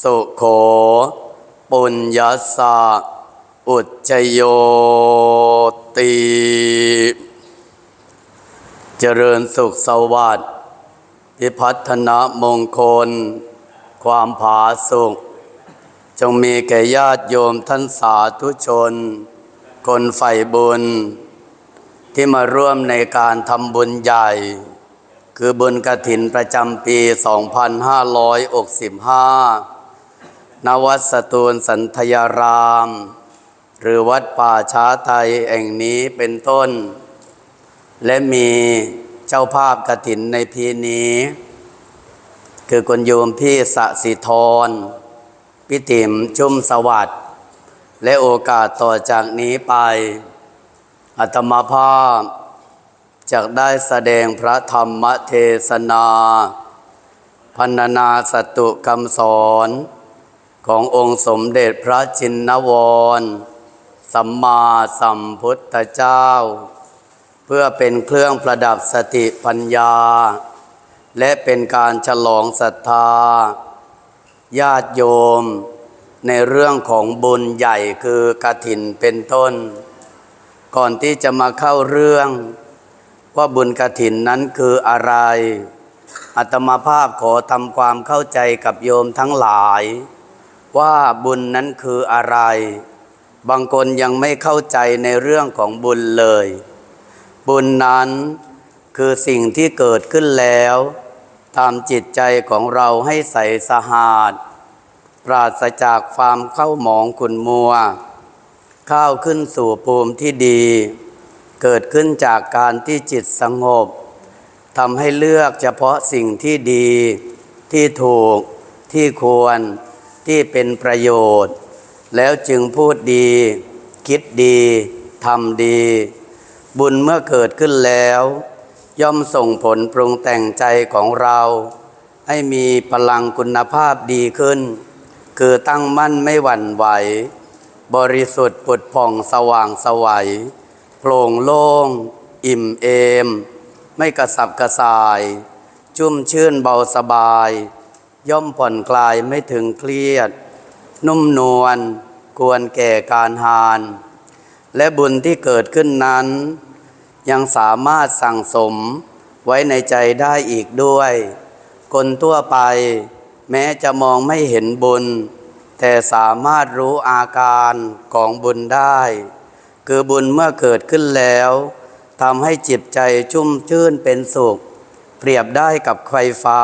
สุโข ปุญญสสะอุจจโยติเจริญสุขสวัสดิ์พิพัฒนมงคล ความผาสุข จงมีแก่ญาติโยมท่านสาธุชน คนใฝ่บุญ ที่มาร่วมในการทำบุญใหญ่ คือบุญกระถินประจำปี 2565 ณวัดสตูลสันธยาราม หรือวัดป่าช้าไทยแห่งนี้เป็นต้น และมีเจ้าภาพกระถินในพีนี้ คือคุณโยมพี่สะสิธรพิติมชุ่มสวัสดิ์และโอกาสต่อจากนี้ไป อัตมาภาพจะได้แสดงพระธรรมเทศนา พันนาสตุคำสอน ขององค์สมเด็จพระจินนวร สัมมาสัมพุทธเจ้า เพื่อเป็นเครื่องประดับสติปัญญา และเป็นการฉลองศรัทธา ญาติโยม ในเรื่องของบุญใหญ่คือกฐินเป็นต้น ก่อนที่จะมาเข้าเรื่อง ว่าบุญกฐินนั้นคืออะไรอัตมาภาพขอทำความเข้าใจกับโยมทั้งหลาย ว่าบุญนั้นคืออะไร บางคนยังไม่เข้าใจในเรื่องของบุญเลย บุญนั้นคือสิ่งที่เกิดขึ้นแล้วตามจิตใจของเราให้ใสสะอาด ปราศจากความเข้าหมองขุนมัว เข้าขึ้นสู่ภูมิที่ดี เกิดขึ้นจากการที่จิตสงบทำให้เลือกเฉพาะสิ่งที่ดี ที่ถูกที่ควร ที่เป็นประโยชน์ แล้วจึงพูดดี คิดดีทำดี บุญเมื่อเกิดขึ้นแล้ว ย่อมส่งผลปรุงแต่งใจของเรา ให้มีพลังคุณภาพดีขึ้น คือตั้งมั่นไม่หวั่นไหว บริสุทธิ์ปุดผ่องสว่างสวัยโปร่งโล่ง อิ่มเอม ไม่กระสับกระส่าย ชุ่มชื่นเบาสบาย ย่อมผ่อนคลายไม่ถึงเครียด นุ่มนวลควรแก่การหาน และบุญที่เกิดขึ้นนั้น ยังสามารถสั่งสมไว้ในใจได้อีกด้วย คนทั่วไป แม้จะมองไม่เห็นบุญ แต่สามารถรู้อาการของบุญได้ คือบุญเมื่อเกิดขึ้นแล้วทำให้จิตใจชุ่มชื่นเป็นสุข เปรียบได้กับไฟฟ้า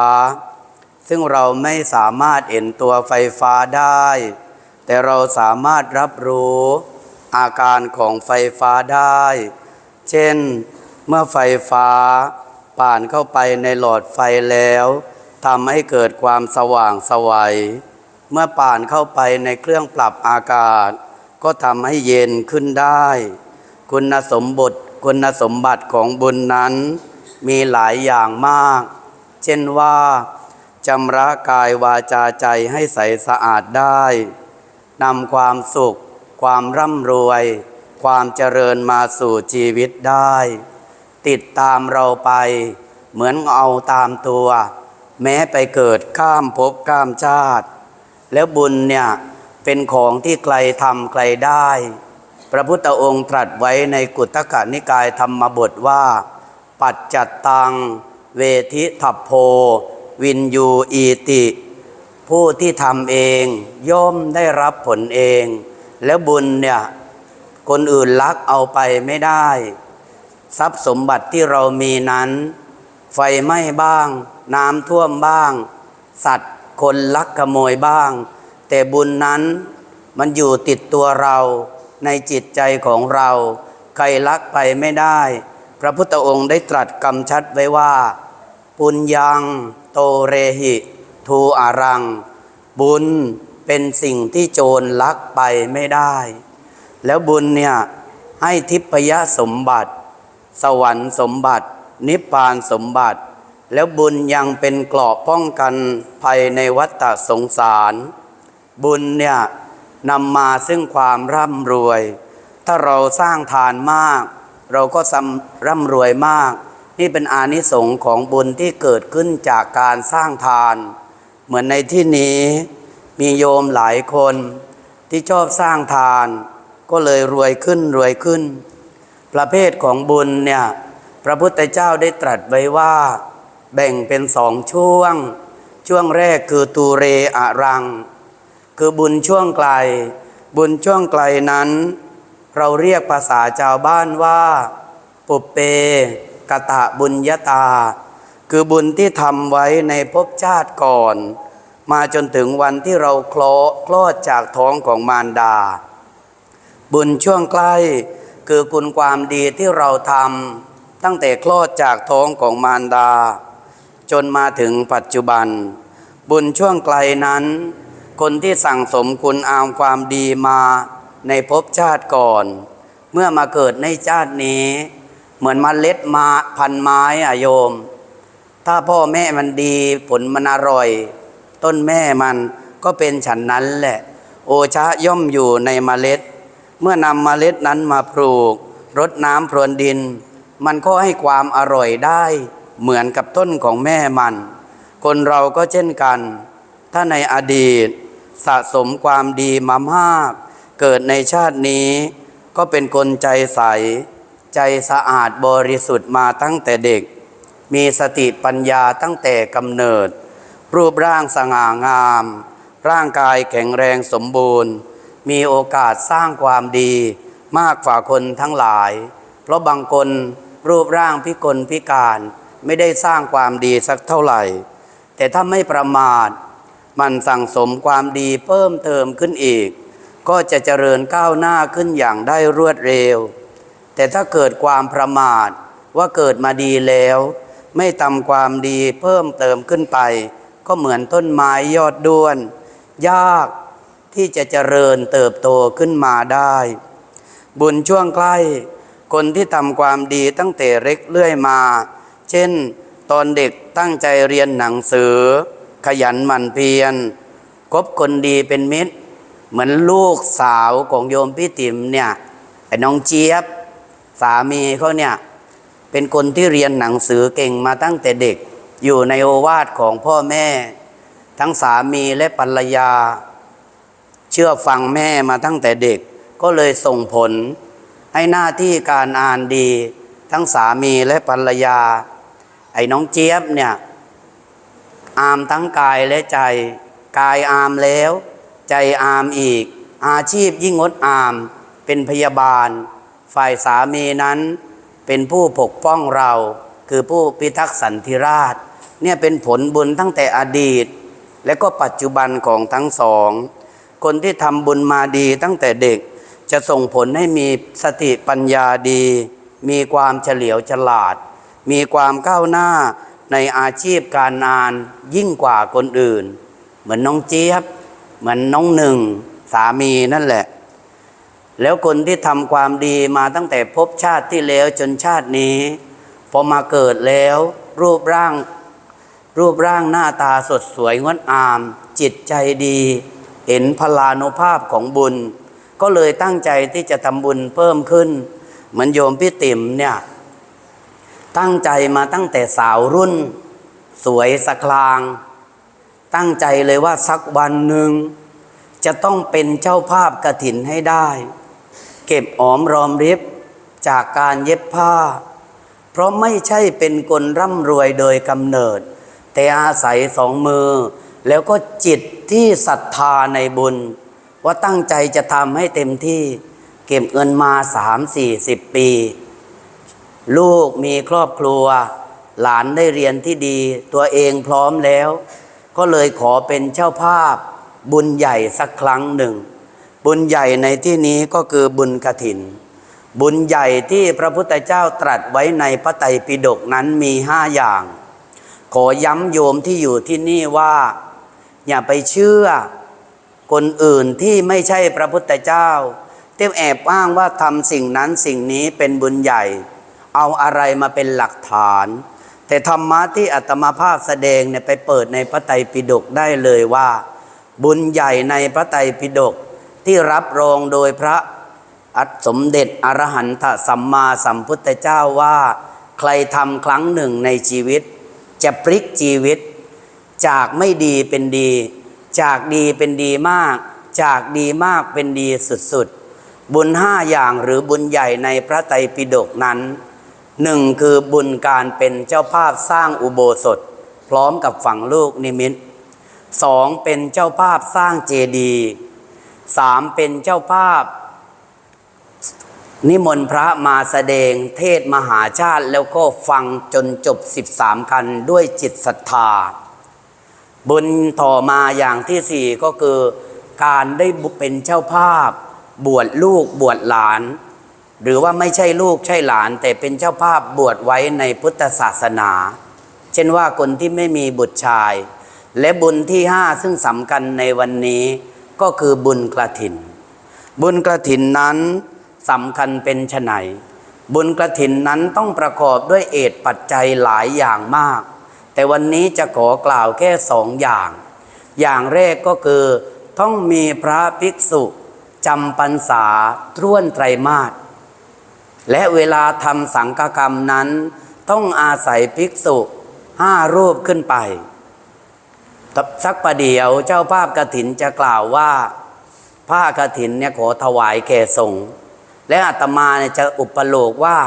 ซึ่งเราไม่สามารถเห็นตัวไฟฟ้าได้ แต่เราสามารถรับรู้อาการของไฟฟ้าได้ เช่น เมื่อไฟฟ้าผ่านเข้าไปในหลอดไฟแล้วทำให้เกิดความสว่างสวัย เมื่อผ่านเข้าไปในเครื่องปรับอากาศ ก็ทำให้เย็นขึ้นได้ คุณสมบัติคุณสมบัติของบุญนั้น มีหลายอย่างมาก เช่นว่า จำระกายวาจาใจให้ใสสะอาดได้นำความสุข ความร่ำรวย ความเจริญมาสู่ชีวิตได้ ติดตามเราไป เหมือนเอาตามตัว แม้ไปเกิดข้ามภพข้ามชาติ แล้วบุญเนี่ยเป็นของที่ใครทำใครได้ พระพุทธองค์ตรัสไว้ในกุตตกนิกายธรรมบทว่า ปัจจัตตัง เวทิทัพโพ วินยูอีติ ผู้ที่ทำเองย่อมได้รับผลเอง แล้วบุญเนี่ยคนอื่นลักเอาไปไม่ได้ ทรัพย์สมบัติที่เรามีนั้น ไฟไหม้บ้าง น้ำท่วมบ้าง สัตว์คนลักขโมยบ้าง แต่บุญนั้นมันอยู่ติดตัวเราในจิตใจของเรา ใครลักไปไม่ได้ พระพุทธองค์ได้ตรัสกำชัดไว้ว่า ปุญญัง ตเรหิทูอารัง บุญเป็นสิ่งที่โจรลักไปไม่ได้ แล้วบุญเนี่ยให้ทิพยสมบัติ สวรรค์สมบัติ นิพพานสมบัติ แล้วบุญยังเป็นเกราะป้องกันภัยในวัฏสงสาร บุญเนี่ยนำมาซึ่งความร่ำรวย ถ้าเราสร้างทานมาก เราก็ร่ำรวยมาก นี่เป็นอานิสงส์ของบุญที่เกิดขึ้นจากการสร้างทาน เหมือนในที่นี้มีโยมหลายคนที่ชอบสร้างทาน ก็เลยรวยขึ้นรวยขึ้น ประเภทของบุญเนี่ยพระพุทธเจ้าได้ตรัสไว้ว่า แบ่งเป็นสองช่วง ช่วงแรกคือตูเรอรัง คือบุญช่วงไกล บุญช่วงไกลนั้น เราเรียกภาษาชาวบ้านว่า ปุเป กตะบุญยตา คือบุญที่ทำไว้ในภพชาติก่อน มาจนถึงวันที่เราคลอคลอดจากท้องของมารดา บุญช่วงใกล้คือคุณความดีที่เราทำตั้งแต่คลอดจากท้องของมารดา จนมาถึงปัจจุบัน บุญช่วงไกลนั้น คนที่สั่งสมคุณอามความดีมาในภพชาติก่อน เมื่อมาเกิดในชาตินี้ เหมือนมเมล็ดมาพันไม้อะโยม ถ้าพ่อแม่มันดีผลมันอร่อย ต้นแม่มันก็เป็นฉันนั้นแหละ โอชะย่อมอยู่ในมเมล็ด เมื่อนำมเมล็ดนั้นมาปลูกรดน้ำพรวนดิน มันก็ให้ความอร่อยได้ เหมือนกับต้นของแม่มัน คนเราก็เช่นกัน ถ้าในอดีต สะสมความดีมามาก เกิดในชาตินี้ ก็เป็นคนใจใส ใจสะอาดบริสุทธิ์มาตั้งแต่เด็ก มีสติปัญญาตั้งแต่กำเนิด รูปร่างสง่างาม ร่างกายแข็งแรงสมบูรณ์ มีโอกาสสร้างความดีมากกว่าคนทั้งหลาย เพราะบางคนรูปร่างพิกลพิการไม่ได้สร้างความดีสักเท่าไหร่ แต่ถ้าไม่ประมาท มันสั่งสมความดีเพิ่มเติมขึ้นอีก ก็จะเจริญก้าวหน้าขึ้นอย่างได้รวดเร็ว แต่ถ้าเกิดความประมาทว่าเกิดมาดีแล้ว ไม่ทำความดีเพิ่มเติมขึ้นไป ก็เหมือนต้นไม้ยอดด้วน ยากที่จะเจริญเติบโตขึ้นมาได้ บุญช่วงใกล้ คนที่ทำความดีตั้งแต่เล็กเรื่อยมา เช่น ตอนเด็กตั้งใจเรียนหนังสือ ขยันหมั่นเพียรคบคนดีเป็นมิตร เหมือนลูกสาวของโยมพี่ติ๋มเนี่ยไอ้น้องเจี๊ยบ สามีเขาเนี่ยเป็นคนที่เรียนหนังสือเก่งมาตั้งแต่เด็กอยู่ในโอวาทของพ่อแม่ ทั้งสามีและภรรยา เชื่อฟังแม่มาตั้งแต่เด็ก ก็เลยส่งผล ให้หน้าที่การอ่านดี ทั้งสามีและภรรยา ไอ้น้องเจี๊ยบเนี่ย อามทั้งกายและใจ กายอามแล้ว ใจอามอีก อาชีพยิ่งงดอามเป็นพยาบาล ฝ่ายสามีนั้นเป็นผู้ปกป้องเรา คือผู้พิทักษ์สันติราชเนี่ยเป็นผลบุญตั้งแต่อดีต และก็ปัจจุบันของทั้งสอง คนที่ทำบุญมาดีตั้งแต่เด็กจะส่งผลให้มีสติปัญญาดี มีความเฉลียวฉลาด มีความก้าวหน้าในอาชีพการงานยิ่งกว่าคนอื่น เหมือนน้องเจี๊ยบ เหมือนน้องหนึ่ง สามีนั่นแหละ แล้วคนที่ทำความดีมาตั้งแต่ภพชาติที่แล้วจนชาตินี้ พอมาเกิดแล้ว รูปร่าง รูปร่างหน้าตาสดสวยงดงาม จิตใจดี เห็นพลานุภาพของบุญ ก็เลยตั้งใจที่จะทำบุญเพิ่มขึ้น เหมือนโยมพี่ติ๋มเนี่ย ตั้งใจมาตั้งแต่สาวรุ่น สวยสะคลาง ตั้งใจเลยว่าสักวันหนึ่งจะต้องเป็นเจ้าภาพกระถินให้ได้ เก็บหอมรอมริบจากการเย็บผ้า เพราะไม่ใช่เป็นคนร่ำรวยโดยกำเนิด แต่อาศัยสองมือ แล้วก็จิตที่ศรัทธาในบุญ ว่าตั้งใจจะทำให้เต็มที่ เก็บเงินมาสามสี่สิบปี ลูกมีครอบครัว หลานได้เรียนที่ดี ตัวเองพร้อมแล้ว ก็เลยขอเป็นเจ้าภาพบุญใหญ่สักครั้งหนึ่ง บุญใหญ่ในที่นี้ก็คือบุญกระถิน บุญใหญ่ที่พระพุทธเจ้าตรัสไว้ในพระไตรปิฎกนั้นมีห้าอย่าง ขอย้ำโยมที่อยู่ที่นี่ว่า อย่าไปเชื่อ คนอื่นที่ไม่ใช่พระพุทธเจ้าเที่แอบอ้างว่าทำสิ่งนั้นสิ่งนี้เป็นบุญใหญ่ เอาอะไรมาเป็นหลักฐาน แต่ธรรมะที่อัตมาภาพแสดงเนี่ยไปเปิดในพระไตรปิฎกได้เลยว่า บุญใหญ่ในพระไตรปิฎก ที่รับรองโดยพระอัสมเด็จอรหันตสัมมาสัมพุทธเจ้าว่า ใครทำครั้งหนึ่งในชีวิต จะพลิกชีวิต จากไม่ดีเป็นดี จากดีเป็นดีมาก จากดีมากเป็นดีสุดๆ บุญห้าอย่างหรือบุญใหญ่ในพระไตรปิฎกนั้นหนึ่งคือบุญการเป็นเจ้าภาพสร้างอุโบสถ พร้อมกับฝังลูกนิมิตสองเป็นเจ้าภาพสร้างเจดีย์ สามเป็นเจ้าภาพ นิมนต์พระมาแสดงเทศมหาชาติแล้วก็ฟังจนจบ 13 คันด้วยจิตศรัทธา บุญต่อมาอย่างที่สี่ก็คือการได้เป็นเจ้าภาพ บวชลูกบวชหลาน หรือว่าไม่ใช่ลูกใช่หลาน แต่เป็นเจ้าภาพบวชไว้ในพุทธศาสนา เช่นว่าคนที่ไม่มีบุตรชาย และบุญที่ห้าซึ่งสำคัญในวันนี้ ก็คือบุญกระถิน บุญกระถินนั้นสำคัญเป็นไฉนบุญกระถินนั้นต้องประกอบด้วยเอตปัจจัยหลายอย่างมาก แต่วันนี้จะขอกล่าวแค่สองอย่าง อย่างแรกก็คือ ต้องมีพระภิกษุจำพรรษาท้วนไตรมาสและเวลาทำสังฆกรรมนั้น ต้องอาศัยภิกษุห้ารูปขึ้นไป สักประเดี๋ยวเจ้าภาพกระถินจะกล่าวว่า ผ้ากระถินเนี่ยขอถวายแก่สงฆ์และอาตมาเนี่ยจะอุปโลกว่า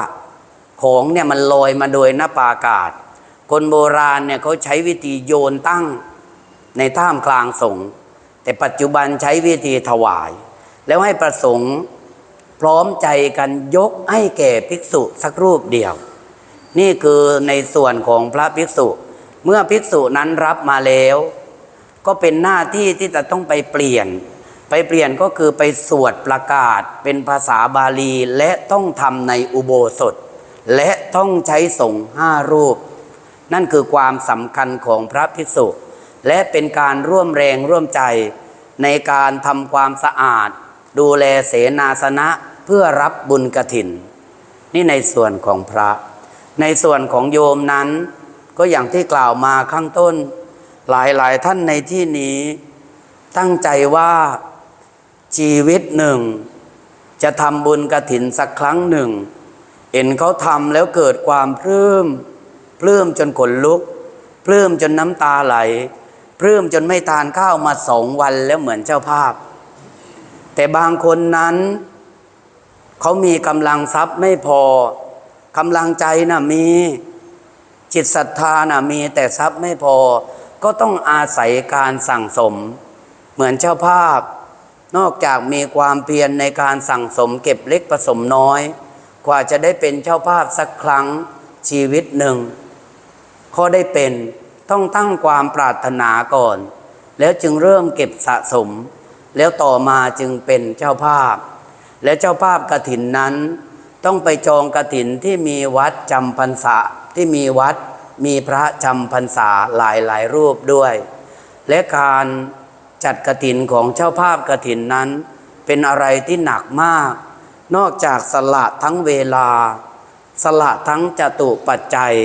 ของเนี่ยมันลอยมาโดยหน้าปากาศ คนโบราณเนี่ยเขาใช้วิธีโยนตั้งในท่ามกลางสงฆ์แต่ปัจจุบันใช้วิธีถวาย แล้วให้ประสงค์พร้อมใจกันยกให้แก่ภิกษุสักรูปเดียว นี่คือในส่วนของพระภิกษุ เมื่อภิกษุนั้นรับมาแล้ว ก็เป็นหน้าที่ที่จะต้องไปเปลี่ยน ไปเปลี่ยนก็คือไปสวดประกาศเป็นภาษาบาลีและต้องทำในอุโบสถ และต้องใช้สงฆ์ห้ารูป นั่นคือความสำคัญของพระภิกษุ และเป็นการร่วมแรงร่วมใจในการทำความสะอาด ดูแลเสนาสนะเพื่อรับบุญกระถิน นี่ในส่วนของพระ ในส่วนของโยมนั้น ก็อย่างที่กล่าวมาข้างต้น หลายหลายท่านในที่นี้ ตั้งใจว่าชีวิตหนึ่ง จะทำบุญกระถินสักครั้งหนึ่ง เห็นเขาทำแล้วเกิดความปลื้มปลื้มจนขนลุกปลื้มจนน้ำตาไหลปลื้มจนไม่ทานข้าวมาสองวันแล้วเหมือนเจ้าภาพ แต่บางคนนั้น เขามีกำลังทรัพย์ไม่พอกำลังใจนะ่ะมี จิตศรัทธานะ่ะมีแต่ทรัพย์ไม่พอ ก็ต้องอาศัยการสั่งสม เหมือนเจ้าภาพ นอกจากมีความเพียรในการสั่งสมเก็บเล็กผสมน้อย กว่าจะได้เป็นเจ้าภาพสักครั้งชีวิตหนึ่งข้อได้เป็นต้องตั้งความปรารถนาก่อน แล้วจึงเริ่มเก็บสะสม แล้วต่อมาจึงเป็นเจ้าภาพ และเจ้าภาพกระถินนั้น ต้องไปจองกระถินที่มีวัดจำพรรษา ที่มีวัดมีพระจำพรรษาหลายหลายรูปด้วย และการจัดกระถินของเจ้าภาพกระถินนั้น เป็นอะไรที่หนักมาก นอกจากสละทั้งเวลา สละทั้งจตุปัจจัย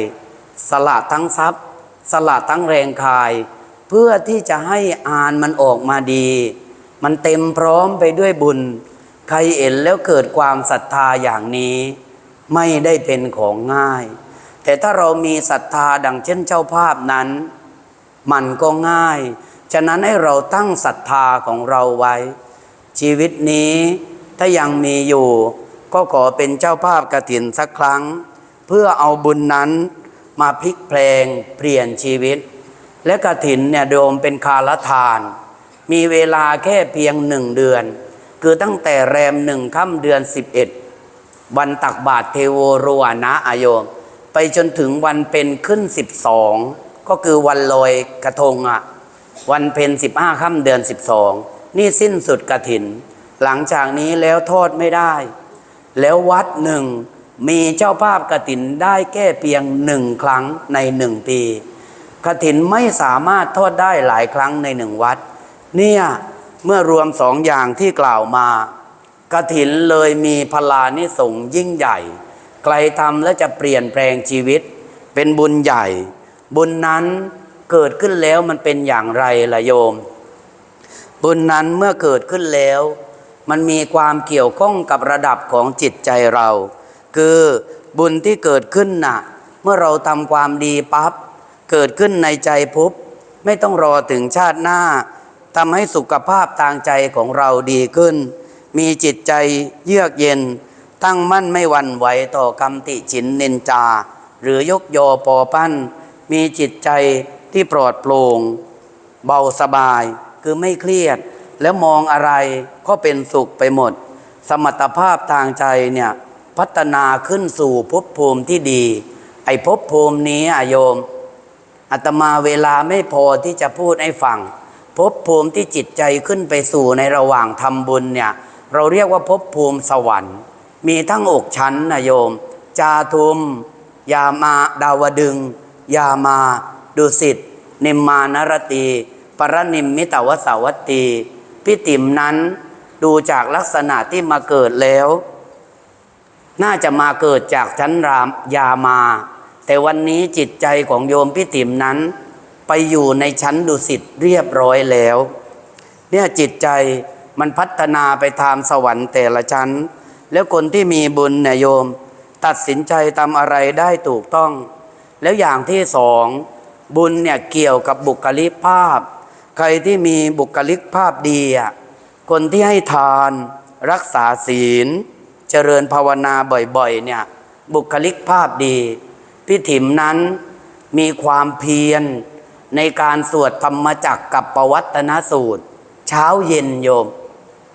สละทั้งทรัพย์ สละทั้งแรงกาย เพื่อที่จะให้อานมันออกมาดี มันเต็มพร้อมไปด้วยบุญ ใครเห็นแล้วเกิดความศรัทธาอย่างนี้ ไม่ได้เป็นของง่าย แต่ถ้าเรามีศรัทธาดังเช่นเจ้าภาพนั้น มันก็ง่าย ฉะนั้นให้เราตั้งศรัทธาของเราไว้ ชีวิตนี้ถ้ายังมีอยู่ ก็ขอเป็นเจ้าภาพกระถินสักครั้ง เพื่อเอาบุญนั้นมาพลิกเพลงเปลี่ยนชีวิต และกระถินเนี่ยโดมเป็นคาลทาน มีเวลาแค่เพียงหนึ่งเดือน คือตั้งแต่แรมหนึ่งค่ำเดือน 11 วันตักบาตรเทโวโรวนะอโยม ไปจนถึงวันเป็นขึ้น12ก็คือวันลอยกระทงอะวันเพ็ญ15ค่ำเดือน12นี่สิ้นสุดกระถิน หลังจากนี้แล้วโทษไม่ได้ แล้ววัดหนึ่งมีเจ้าภาพกระถินได้แค่เพียงหนึ่งครั้งในหนึ่งปีกระถินไม่สามารถโทษได้หลายครั้งในหนึ่งวัด เนี่ยเมื่อรวมสองอย่างที่กล่าวมากระถินเลยมีพลานิสงยิ่งใหญ่ ใครทำและจะเปลี่ยนแปลงชีวิต เป็นบุญใหญ่ บุญนั้นเกิดขึ้นแล้วมันเป็นอย่างไรล่ะโยม บุญนั้นเมื่อเกิดขึ้นแล้ว มันมีความเกี่ยวข้องกับระดับของจิตใจเรา คือบุญที่เกิดขึ้นน่ะ เมื่อเราทำความดีปั๊บเกิดขึ้นในใจปุ๊บไม่ต้องรอถึงชาติหน้าทำให้สุขภาพทางใจของเราดีขึ้น มีจิตใจเยือกเย็น ตั้งมั่นไม่หวั่นไหวต่อกรรมติฉินนินจา หรือยกยอปอปั้น มีจิตใจที่ปลอดโปร่งเบาสบายคือไม่เครียด แล้วมองอะไรก็เป็นสุขไปหมด สมรรถภาพทางใจเนี่ยพัฒนาขึ้นสู่ภพภูมิที่ดี ไอ้ภพภูมินี้อะโยมอาตมาเวลาไม่พอที่จะพูดให้ฟังภพภูมิที่จิตใจขึ้นไปสู่ในระหว่างทำบุญเนี่ย เราเรียกว่าภพภูมิสวรรค์ มีทั้งอกชั้นนะโยม จาทุม ยามาดาวดึง ยามาดุสิตนิมมานรตี ปรนิมมิตวสาวัตตีพิติมนั้นดูจากลักษณะที่มาเกิดแล้ว น่าจะมาเกิดจากชั้นรามยามา แต่วันนี้จิตใจของโยมพิติมนั้น ไปอยู่ในชั้นดุสิตเรียบร้อยแล้ว เนี่ยจิตใจมันพัฒนาไปทางสวรรค์แต่ละชั้น แล้วคนที่มีบุญเนี่ยโยม ตัดสินใจทำอะไรได้ถูกต้อง แล้วอย่างที่สองบุญเนี่ยเกี่ยวกับบุคลิกภาพ ใครที่มีบุคลิกภาพดีอะคนที่ให้ทานรักษาศีล เจริญภาวนาบ่อยๆเนี่ยบุคลิกภาพดี พี่ถิมนั้นมีความเพียรในการสวดธรรมจักกับประวัตนสูตร เช้าเย็นโยม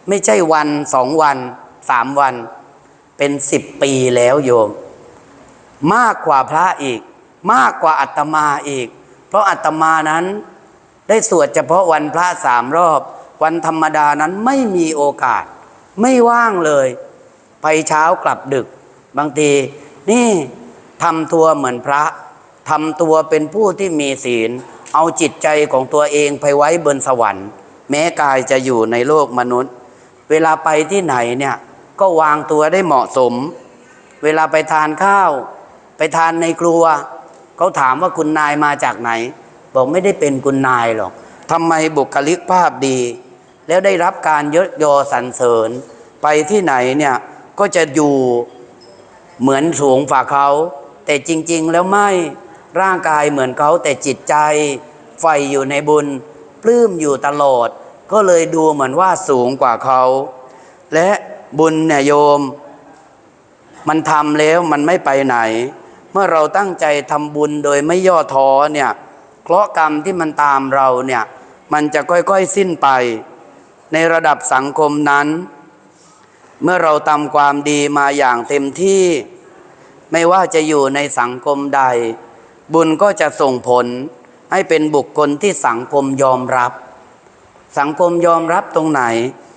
ไม่ใช่วันสองวัน สามวัน เป็นสิบปีแล้วโยม มากกว่าพระอีก มากกว่าอัตมาอีก เพราะอัตมานั้นได้สวดเฉพาะวันพระสามรอบ วันธรรมดานั้นไม่มีโอกาส ไม่ว่างเลย ไปเช้ากลับดึก บางที นี่ทำตัวเหมือนพระทำตัวเป็นผู้ที่มีศีล เอาจิตใจของตัวเองไปไว้บนสวรรค์ แม้กายจะอยู่ในโลกมนุษย์ เวลาไปที่ไหนเนี่ย ก็วางตัวได้เหมาะสม เวลาไปทานข้าว ไปทานในครัวเขาถามว่าคุณนายมาจากไหน บอกไม่ได้เป็นคุณนายหรอกทำไมบุคลิกภาพดี แล้วได้รับการยศยอสรรเสริญ ไปที่ไหนเนี่ยก็จะอยู่เหมือนสูงฝ่าเขา แต่จริง ๆ แล้วไม่ร่างกายเหมือนเขาแต่จิตใจไฟอยู่ในบุญ ปลื้มอยู่ตลอด ก็เลยดูเหมือนว่าสูงกว่าเขา และ บุญเนี่ยโยม มันทำแล้วมันไม่ไปไหน เมื่อเราตั้งใจทำบุญโดยไม่ย่อท้อเนี่ยเคราะห์กรรมที่มันตามเราเนี่ยมันจะค่อยๆสิ้นไป ในระดับสังคมนั้น เมื่อเราทำความดีมาอย่างเต็มที่ ไม่ว่าจะอยู่ในสังคมใด บุญก็จะส่งผลให้เป็นบุคคลที่สังคมยอมรับ สังคมยอมรับตรงไหน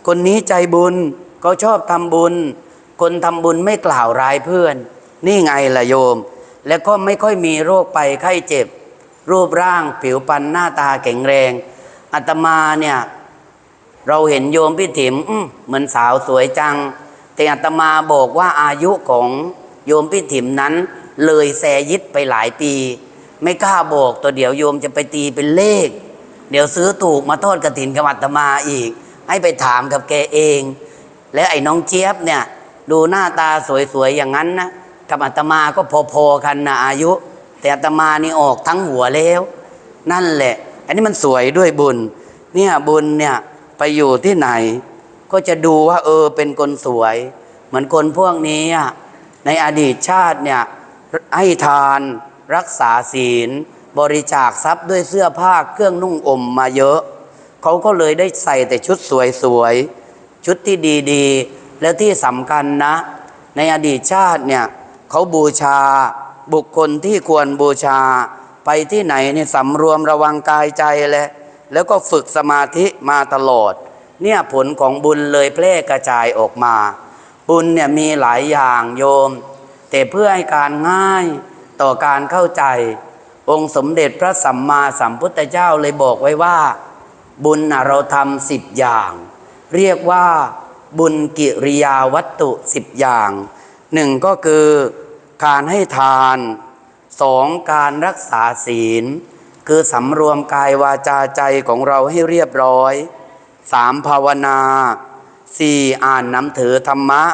คนนี้ใจบุญ เขาชอบทำบุญ คนทำบุญไม่กล่าวร้ายเพื่อน นี่ไงล่ะโยม แล้วก็ไม่ค่อยมีโรคไปไข้เจ็บ รูปร่างผิวพรรณหน้าตาแข็งแรงอาตมาเนี่ยเราเห็นโยมพี่ถิมเหมือนสาวสวยจัง แต่อาตมาบอกว่าอายุของโยมพี่ถิมนั้น เลยแซยิดไปหลายปี ไม่กล้าบอกตัวเดี๋ยวโยมจะไปตีเป็นเลข เดี๋ยวซื้อถูกมาทอดกระถินกับอาตมาอีก ให้ไปถามกับแกเอง แล้วไอ้น้องเจี๊ยบเนี่ย ดูหน้าตาสวยๆอย่างนั้นนะกับอาตมาก็พอๆกันนะอายุ แต่อาตมานี่ออกทั้งหัวแล้ว นั่นแหละ อันนี้มันสวยด้วยบุญ เนี่ยบุญเนี่ยไปอยู่ที่ไหน ก็จะดูว่า เออเป็นคนสวย เหมือนคนพวกนี้ในอดีตชาติเนี่ยให้ทานรักษาศีล บริจาคทรัพย์ด้วยเสื้อผ้าเครื่องนุ่งอมมาเยอะ เขาก็เลยได้ใส่แต่ชุดสวยๆ ชุดที่ดีๆ แล้วที่สำคัญนะ ในอดีตชาติเนี่ยเขาบูชาบุคคลที่ควรบูชาไปที่ไหนเนี่ยสำรวมระวังกายใจและแล้วก็ฝึกสมาธิมาตลอด เนี่ยผลของบุญเลยแพร่กระจายออกมา บุญเนี่ยมีหลายอย่างโยม แต่เพื่อให้การง่ายต่อการเข้าใจ องค์สมเด็จพระสัมมาสัมพุทธเจ้าเลยบอกไว้ว่า บุญเราทำสิบอย่าง เรียกว่าบุญกิริยาวัตถุสิบอย่างหนึ่งก็คือการให้ทานสองการรักษาศีล คือสำรวมกายวาจาใจของเราให้เรียบร้อยสามภาวนาสี่อ่านนังถือธรรมะ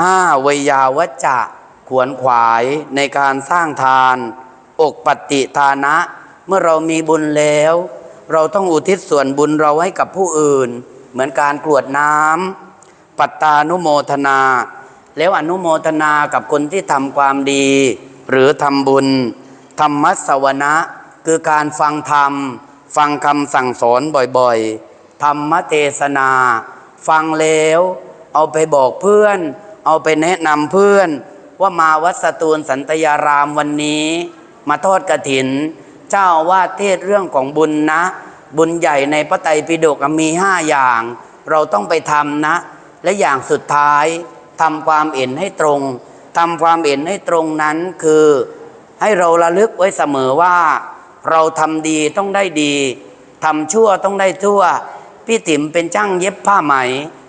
ห้าวยาวัจจะขวนขวายในการสร้างทาน อกปฏิทานะ เมื่อเรามีบุญแล้ว เราต้องอุทิศส่วนบุญเราให้กับผู้อื่น เหมือนการกรวดน้ำปัตตานุโมทนา แล้วอนุโมทนากับคนที่ทำความดี หรือทำบุญธรรมสวนะ คือการฟังธรรม ฟังคำสั่งสอนบ่อยๆ ธรรมเทศนา ฟังแล้ว เอาไปบอกเพื่อน เอาไปแนะนำเพื่อน ว่ามาวัดสตูลสันตยารามวันนี้ มาทอดกระถิน เจ้าอาวาดเทศเรื่องของบุญนะ บุญใหญ่ในพระไตรปิฎกมีห้าอย่าง เราต้องไปทำนะ และอย่างสุดท้ายทำความเห็นให้ตรงทำความเห็นให้ตรงนั้นคือ ให้เราระลึกไว้เสมอว่า เราทำดีต้องได้ดีทำชั่วต้องได้ชั่ว พี่ติ๋มเป็นจ้างเย็บผ้าไหม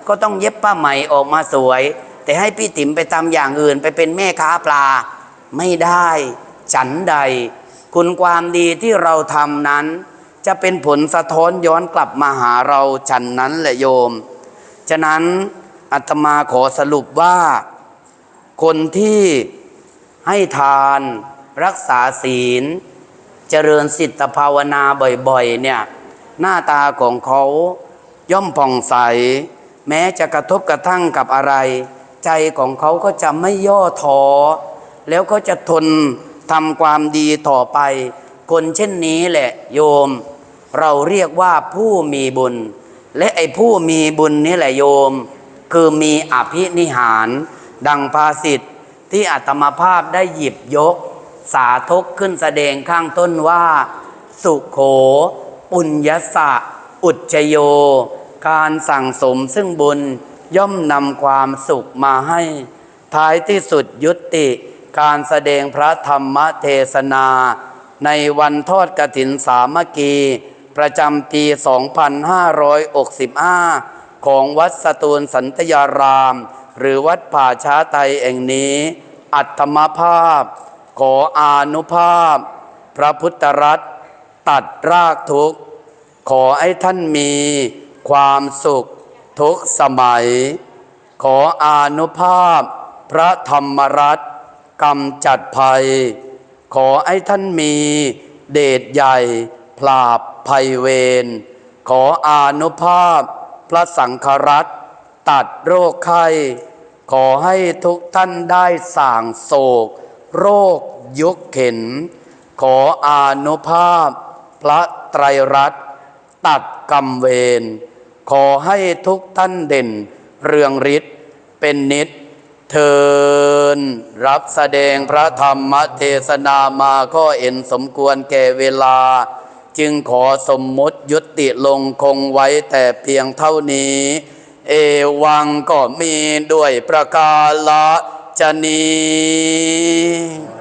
ก็ต้องเย็บผ้าไหมออกมาสวย แต่ให้พี่ติ๋มไปทำอย่างอื่นไปเป็นแม่ค้าปลา ไม่ได้ ฉันใด คุณความดีที่เราทำนั้น จะเป็นผลสะท้อนย้อนกลับมาหาเราฉันนั้นแหละโยม ฉะนั้นอาตมาขอสรุปว่า คนที่ให้ทานรักษาศีล เจริญสิทธภาวนาบ่อยๆเนี่ยหน้าตาของเขาย่อมผ่องใส แม้จะกระทบกระทั่งกับอะไร ใจของเขาก็จะไม่ย่อท้อแล้วก็จะทนทำความดีต่อไป คนเช่นนี้แหละโยม เราเรียกว่าผู้มีบุญ และไอ้ผู้มีบุญนี่แหละโยม คือมีอภินิหาร ดังภาษิตที่อัตมาภาพได้หยิบยก สาทกขึ้นแสดงข้างต้นว่า สุโข ปุญญสะ อุจโย การสั่งสมซึ่งบุญย่อมนำความสุขมาให้ ท้ายที่สุดยุติการแสดงพระธรรมเทศนา ในวันทอดกฐินสามัคคี ประจำปี 2565 ของวัดสตูลสันตยาราม หรือวัดป่าช้าไตแห่งนี้ อัตมภาพ ขออานุภาพ พระพุทธรัตน์ตัดรากทุกข์ ขอให้ท่านมีความสุขทุกสมัย ขออานุภาพ พระธรรมรัตน์กำจัดภัย ขอให้ท่านมีเดชใหญ่ปราบ ภัยเวรขออานุภาพ พระสังฆรัตตัดโรคไข้ ขอให้ทุกท่านได้ส่างโศก โรคยุคเข็น ขออานุภาพ พระไตรรัตน์ตัดกรรมเวรขอให้ทุกท่านเด่น เรืองฤทธิ์เป็นนิดเทินรับแสดงพระธรรมเทศนามาก็เอ็นสมควรแก่เวลา จึงขอสมมุติยุติลงคงไว้แต่เพียงเท่านี้ เอวังก็มีด้วยประกาศจะนี้